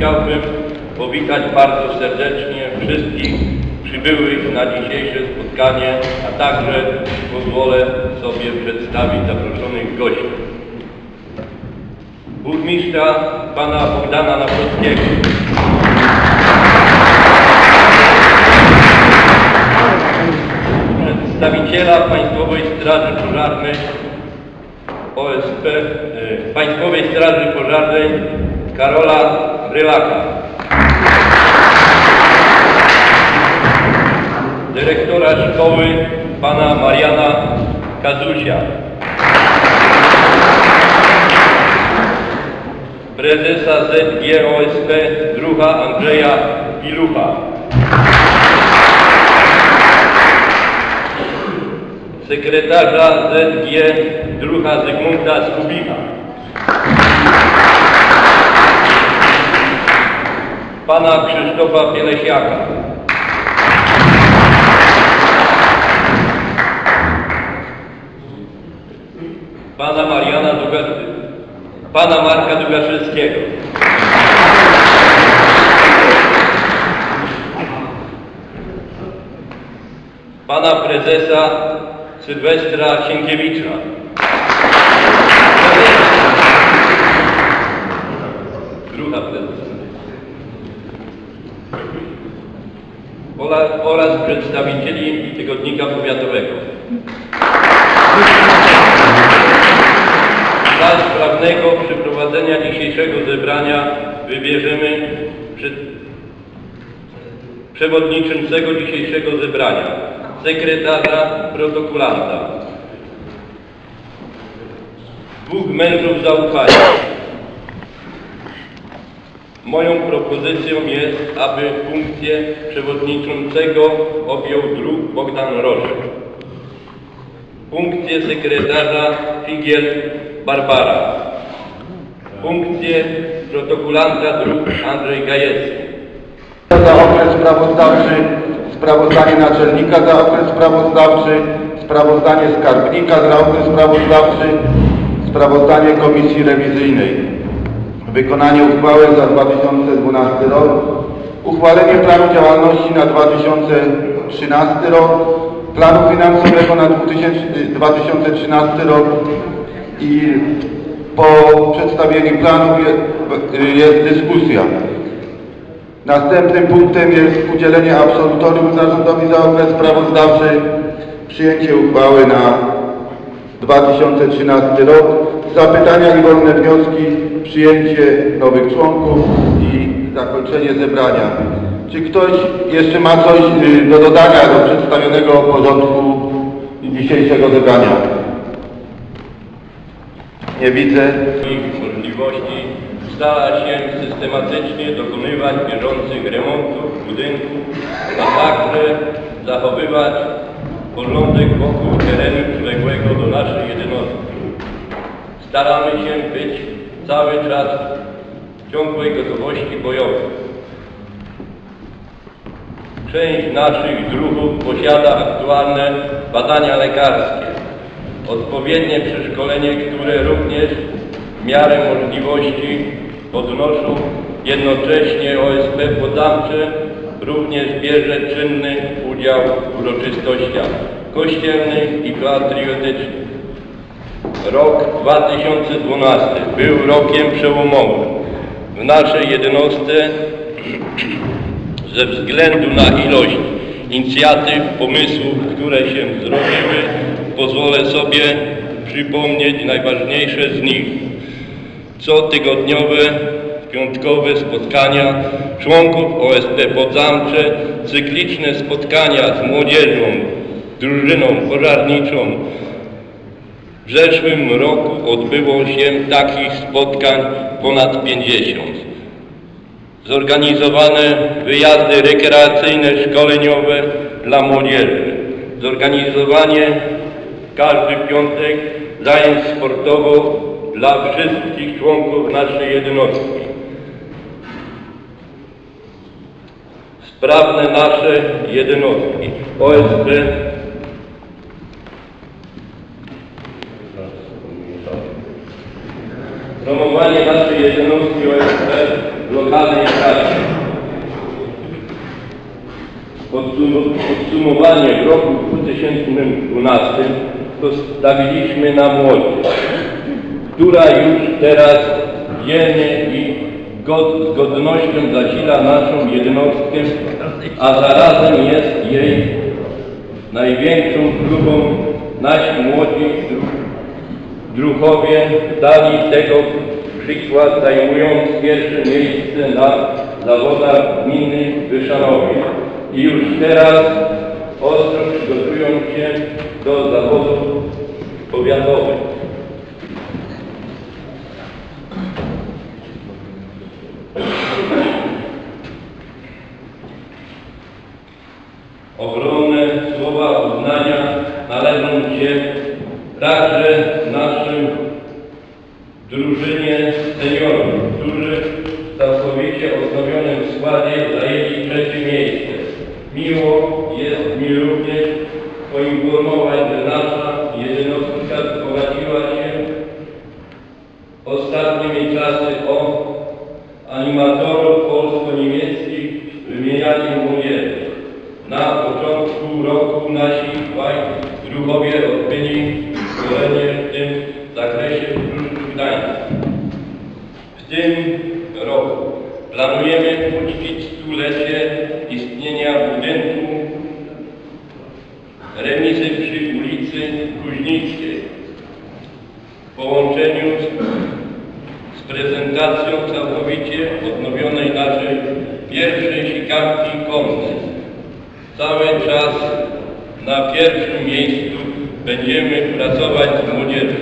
chciałbym powitać bardzo serdecznie wszystkich przybyłych na dzisiejsze spotkanie, a także pozwolę sobie przedstawić zaproszonych gości. Burmistrza pana Bogdana Nawrockiego, przedstawiciela Państwowej Straży Pożarnej OSP, e, Państwowej Straży Pożarnej Karola Rylaka. Dyrektora szkoły pana Mariana Kazusia. Prezesa ZG OSP druha Andrzeja Pilucha. sekretarza ZG druha Zygmunta Skubika. Pana Krzysztofa Pielesiaka. Pana Mariana Duga... Pana Marka Dugaszewskiego. Pana prezesa Sylwestra Sienkiewicza. Druga prezesa. Oraz, przedstawicieli Tygodnika Powiatowego. Dla sprawnego przeprowadzenia dzisiejszego zebrania wybierzemy przed, przewodniczącego dzisiejszego zebrania, sekretarza protokolanta, dwóch mężów zaufania. Moją propozycją jest, aby funkcję przewodniczącego objął druk Bogdan Rożek. Funkcję sekretarza Figiel Barbara. Funkcję protokolanta druk Andrzej Gajewski. za okres sprawozdawczy, sprawozdanie naczelnika za okres sprawozdawczy, sprawozdanie skarbnika za okres sprawozdawczy, sprawozdanie komisji rewizyjnej. Wykonanie uchwały za 2012 rok, uchwalenie planu działalności na 2013 rok, planu finansowego na 2000 2013 rok i po przedstawieniu planu je- jest dyskusja. Następnym punktem jest udzielenie absolutorium zarządowi za okres sprawozdawczy, przyjęcie uchwały na 2013 rok, zapytania i wolne wnioski, przyjęcie nowych członków i zakończenie zebrania. Czy ktoś jeszcze ma coś y, do dodania do przedstawionego porządku dzisiejszego zebrania? Nie widzę. ich możliwości stara się systematycznie dokonywać bieżących remontów budynków, a także zachowywać porządek wokół terenu przyległego do naszej jednostki. Staramy się być cały czas w ciągłej gotowości bojowej. Część naszych druhów posiada aktualne badania lekarskie, odpowiednie przeszkolenie, które również w miarę możliwości podnoszą jednocześnie OSP Podamcze również bierze czynny udział w uroczystościach kościelnych i patriotycznych. Rok 2012 był rokiem przełomowym w naszej jednostce ze względu na ilość inicjatyw, pomysłów, które się zrobiły, pozwolę sobie przypomnieć najważniejsze z nich. Cotygodniowe, piątkowe spotkania członków OSP Podzamcze, cykliczne spotkania z młodzieżą, drużyną pożarniczą. W zeszłym roku odbyło się takich spotkań ponad 50 zorganizowane wyjazdy rekreacyjne, szkoleniowe dla młodzieży, zorganizowanie każdy piątek zajęć sportowo dla wszystkich członków naszej jednostki. Sprawne nasze jednostki OSP promowanie naszej jednostki OSP w lokalnej pracy. Podsum- Podsumowanie w roku 2012 postawiliśmy na młodzież, która już teraz dzielnie i god- godnością zasila naszą jednostkę, a zarazem jest jej największą próbą. Nasi młodzi dru- druhowie dali tego przykład, zajmując pierwsze miejsce na zawodach gminy Wyszanowie. I już teraz ostro przygotują się do zawodów powiatowych. Ogromne słowa uznania należą się także naszym drużynie seniorów, którzy w całkowicie odnowionym składzie zajęli trzecie miejsce. Miło jest mi również poinformować, że nasza jednostka wzbogaciła się połączeniu z, z prezentacją całkowicie odnowionej naszej pierwszej sikanki konnej. Cały czas na pierwszym miejscu będziemy pracować z młodzieżą.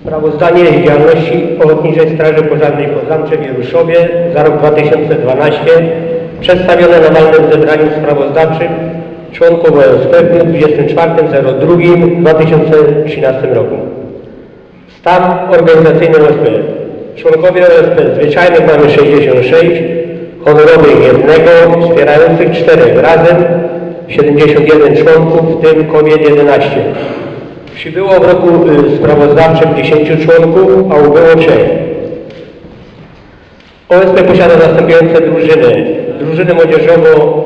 Sprawozdanie z działalności Ochotniczej Straży Pożarnej Zamcze w Jeruszowie za rok 2012 przedstawione na walnym zebraniu sprawozdawczym członków OSP w dniu 24.02.2013 roku. Stan organizacyjny OSP. Członkowie OSP zwyczajnych mamy 66, honorowych jednego, wspierających czterech, razem 71 członków, w tym kobiet 11. Przybyło w roku y, sprawozdawczym 10 członków, a ubyło 3. OSP posiada następujące drużyny. Drużynę młodzieżową,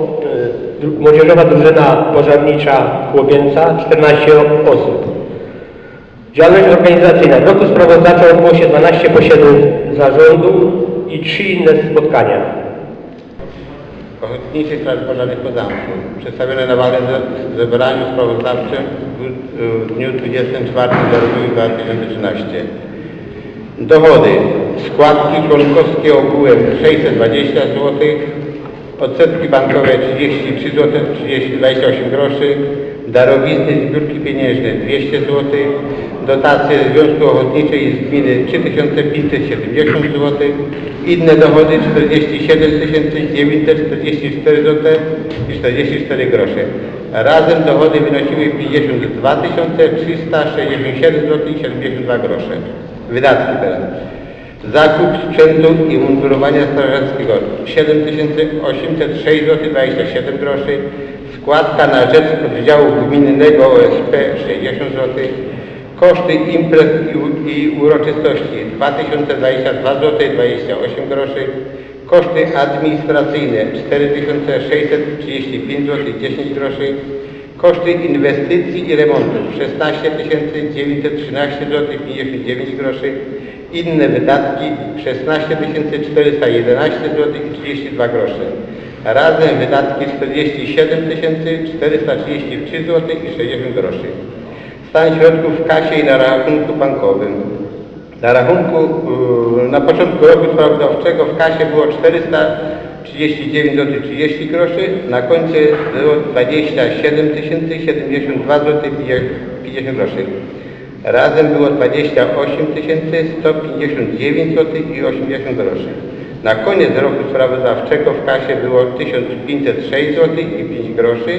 y, młodzieżowa drużyna pożarnicza chłopięca, 14 osób. Działalność organizacyjna. W roku sprawozdawczym odbyło się 12 posiedzeń zarządu i 3 inne spotkania. Ochotniczej Straży Pożarnej w Zamku, przedstawione na walnym ze- zebraniu sprawozdawczym w, dniu 24.02.2013. Dochody. Składki członkowskie ogółem 620 zł, odsetki bankowe 33 zł 30, 28 groszy, darowizny zbiórki pieniężne 200 zł, dotacje Związku Ochotniczej z gminy 3570 zł, inne dochody 47 944 zł i 44 grosze. Razem dochody wynosiły 52 367 zł i 72 grosze. Wydatki teraz. Zakup sprzętu i mundurowania strażackiego 7806 zł 27 groszy. Składka na rzecz oddziału gminnego OSP 60 zł. Koszty imprez i, uroczystości 2022 zł 28 groszy. Koszty administracyjne 4635 zł 10 groszy. Koszty inwestycji i remontów 16 913 zł 59 groszy. Inne wydatki 16 411 zł i 32 grosze. Razem wydatki 47 433 zł i 60 groszy. Stan środków w kasie i na rachunku bankowym. Na rachunku yy, na początku roku sprawozdawczego w kasie było 439 zł 30 groszy, na koncie było 27 072 zł 50 groszy. Razem było 28 159 zł i 80 groszy. Na koniec roku sprawozdawczego w kasie było 1506 zł i 5 groszy,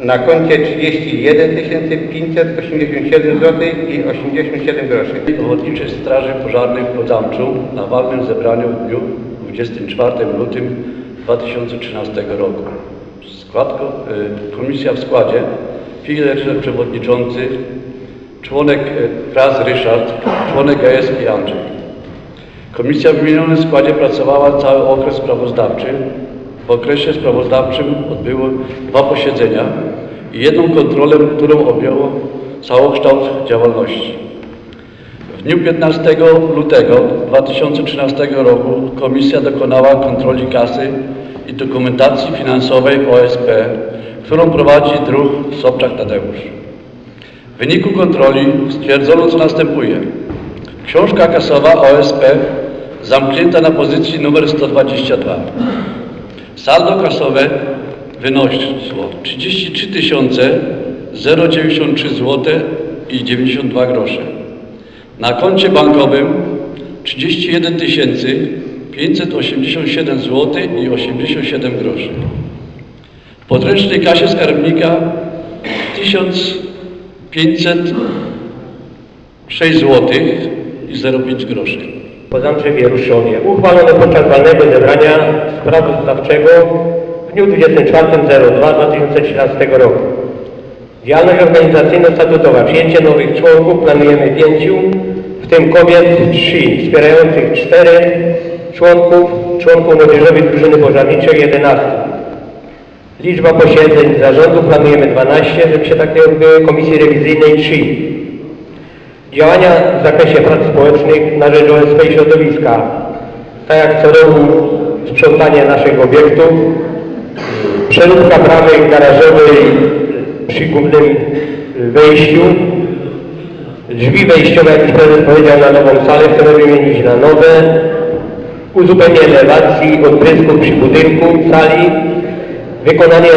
na koncie 31 587 zł i 87 groszy. Ochotniczej Straży Pożarnej w Podzamczu na walnym zebraniu w dniu 24 lutym 2013 roku. Skład, ko- y, komisja w składzie, Filer przewodniczący, członek e, Fraz Ryszard, członek Gajewski Andrzej. Komisja w wymienionym składzie pracowała cały okres sprawozdawczy. W okresie sprawozdawczym odbyły dwa posiedzenia i jedną kontrolę, którą objęło całokształt działalności. W dniu 15 lutego 2013 roku Komisja dokonała kontroli kasy i dokumentacji finansowej OSP, którą prowadzi druh Sobczak Tadeusz. W wyniku kontroli stwierdzono, co następuje. Książka kasowa OSP zamknięta na pozycji numer 122. Saldo kasowe wynosiło 33 093 zł i 92 grosze. Na koncie bankowym 31 587 zł i 87 groszy. W podręcznej kasie skarbnika 1506 zł i 05 groszy. Pozamcze w Wieruszowie uchwalono podczas walnego zebrania sprawozdawczego w dniu 24.02.2013 roku. Działalność organizacyjno-statutowa. Przyjęcie nowych członków planujemy pięciu, w tym kobiet trzy, wspierających czterech członków, członków młodzieżowej drużyny pożarniczej 11. Liczba posiedzeń zarządu planujemy 12, żeby się tak nie odbyły, komisji rewizyjnej 3. Działania w zakresie prac społecznych na rzecz OSP i środowiska. Tak jak co roku sprzątanie naszych obiektów, przeróbka bramek garażowej przy głównym wejściu, drzwi wejściowe, jak prezes powiedział, na nową salę, chcemy wymienić na nowe, uzupełnienie elewacji, odprysków przy budynku sali, wykonanie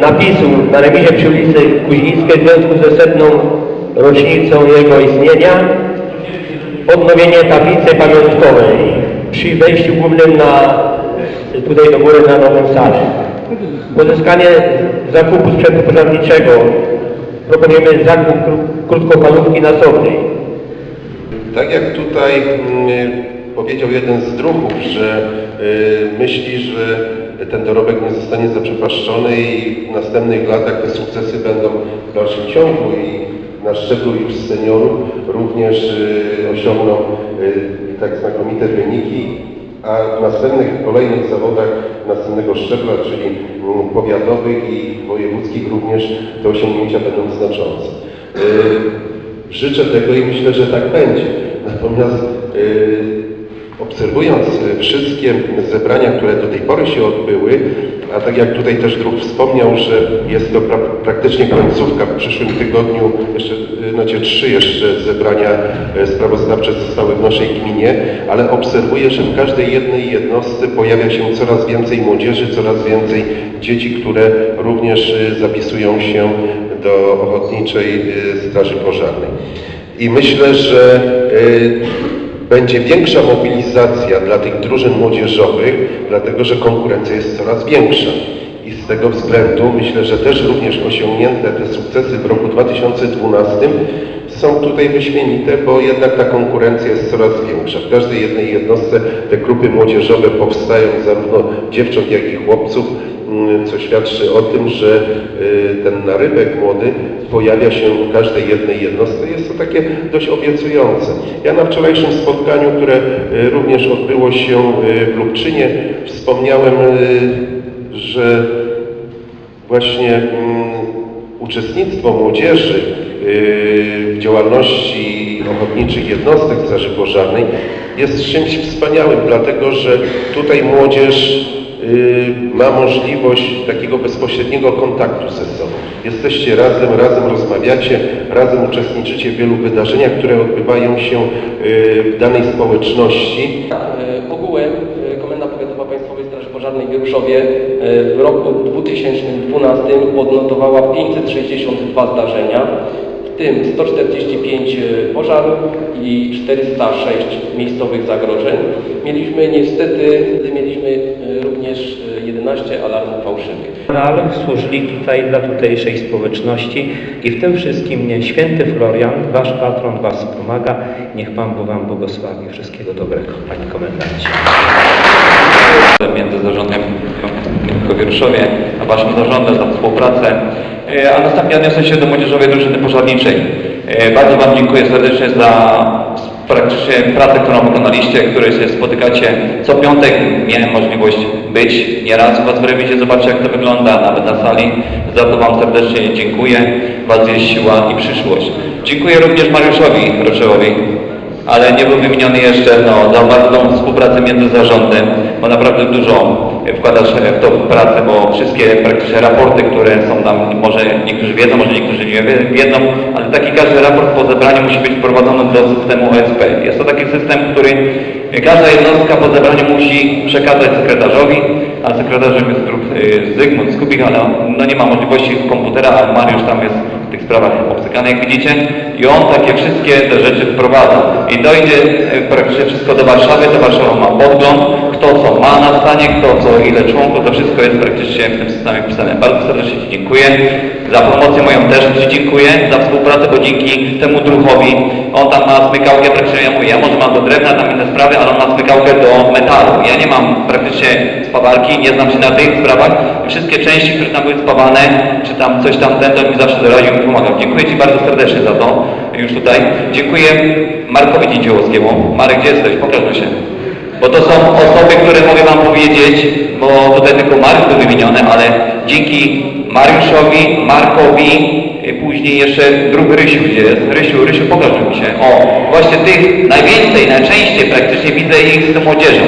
napisu na remizie przy ulicy Kuźnickiej w związku ze setną rocznicą jego istnienia, odnowienie tablicy pamiątkowej przy wejściu głównym na, tutaj do góry na nową salę. Pozyskanie zakupu sprzętu pożarniczego. Proponujemy zakup kró- krótkofalówki nasobnej. Tak jak tutaj mm, powiedział jeden z druhów, że y, myśli, że ten dorobek nie zostanie zaprzepaszczony i w następnych latach te sukcesy będą w dalszym ciągu i na szczeblu już seniorów również y, osiągną y, tak znakomite wyniki, a w następnych kolejnych zawodach następnego szczebla, czyli mm, powiatowych i wojewódzkich również te osiągnięcia będą znaczące. Y, Życzę tego i myślę, że tak będzie. Natomiast obserwując y, wszystkie zebrania, które do tej pory się odbyły, a tak jak tutaj też druh wspomniał, że jest to pra praktycznie końcówka w przyszłym tygodniu, jeszcze, y, znaczy trzy jeszcze zebrania y, sprawozdawcze zostały w naszej gminie, ale obserwuję, że w każdej jednej jednostce pojawia się coraz więcej młodzieży, coraz więcej dzieci, które również zapisują się do Ochotniczej Straży Pożarnej. I myślę, że będzie większa mobilizacja dla tych drużyn młodzieżowych, dlatego że konkurencja jest coraz większa. I z tego względu myślę, że też również osiągnięte te sukcesy w roku 2012 są tutaj wyśmienite, bo jednak ta konkurencja jest coraz większa. W każdej jednej jednostce te grupy młodzieżowe powstają zarówno dziewcząt, jak i chłopców, co świadczy o tym, że y, ten narybek młody pojawia się w każdej jednej jednostce. Jest to takie dość obiecujące. Ja na wczorajszym spotkaniu, które y, również odbyło się y, w Lubczynie, wspomniałem, że właśnie mm, uczestnictwo młodzieży w działalności ochotniczych jednostek Straży Pożarnej jest czymś wspaniałym, dlatego że tutaj młodzież ma możliwość takiego bezpośredniego kontaktu ze sobą. Jesteście razem, razem rozmawiacie, razem uczestniczycie w wielu wydarzeniach, które odbywają się yy, w danej społeczności. E, Ogółem e, Komenda Powiatowa Państwowej Straży Pożarnej w Wieruszowie w roku 2012 odnotowała 562 zdarzenia, w tym 145 pożarów i 406 miejscowych zagrożeń. Mieliśmy niestety, mieliśmy również e, 11 alarmów fałszywych. Ale służyli tutaj dla tutejszej społeczności i w tym wszystkim święty Florian, wasz patron was pomaga. Niech Pan Bóg wam błogosławi. Wszystkiego dobrego, Panie Komendancie. między zarządem w a Waszym zarządem za współpracę. E, A następnie odniosę się do Młodzieżowej Drużyny Pożarniczej. E, Bardzo Wam dziękuję serdecznie za praktycznie pracę, którą wykonaliście, której się spotykacie co piątek. Miałem możliwość być nieraz Was w remizie, zobaczcie jak to wygląda, nawet na sali. Za to Wam serdecznie dziękuję. Was jest siła i przyszłość. Dziękuję również Mariuszowi Roczełowi, ale nie był wymieniony jeszcze no, za bardzo współpracę między zarządem, bo naprawdę dużo wkładasz w tą pracę, bo wszystkie praktycznie raporty, które są tam, może niektórzy wiedzą, może niektórzy nie wie- wiedzą, ale taki każdy raport po zebraniu musi być wprowadzony do systemu OSP. Jest to taki system, który każda jednostka po zebraniu musi przekazać sekretarzowi, a sekretarzem jest y, Zygmunt Skubik, ale no nie ma możliwości komputera, a Mariusz tam jest w tych sprawach obcykany, jak widzicie, i on takie wszystkie te rzeczy wprowadza. I dojdzie e, praktycznie wszystko do Warszawy, to Warszawa ma podgląd, kto co ma na stanie, kto co, ile członków, to wszystko jest praktycznie w tym systemie wpisane. Bardzo serdecznie Ci dziękuję. Za promocję moją też Ci dziękuję, za współpracę, bo dzięki temu druhowi, on tam ma smykałkę, praktycznie ja mówię, ja może mam do drewna, tam inne sprawy, ale on ma smykałkę do metalu. Ja nie mam praktycznie spawarki, nie znam się na tych sprawach. Wszystkie części, które tam były spawane, czy tam coś tam ten, mi zawsze doradził i pomagał. Dziękuję Ci bardzo serdecznie za to, już tutaj. Dziękuję Markowi Dzięciołowskiemu. Marek, gdzie jesteś? Pokaż mi się. Bo to są osoby, które mogę Wam powiedzieć, bo tutaj tylko Marek był wymieniony, ale dzięki Mariuszowi, Markowi, y, później jeszcze drugi Rysiu, gdzie jest? Rysiu, Rysiu, pokaż mi się. O, właśnie tych najwięcej, najczęściej praktycznie widzę ich z tą młodzieżą.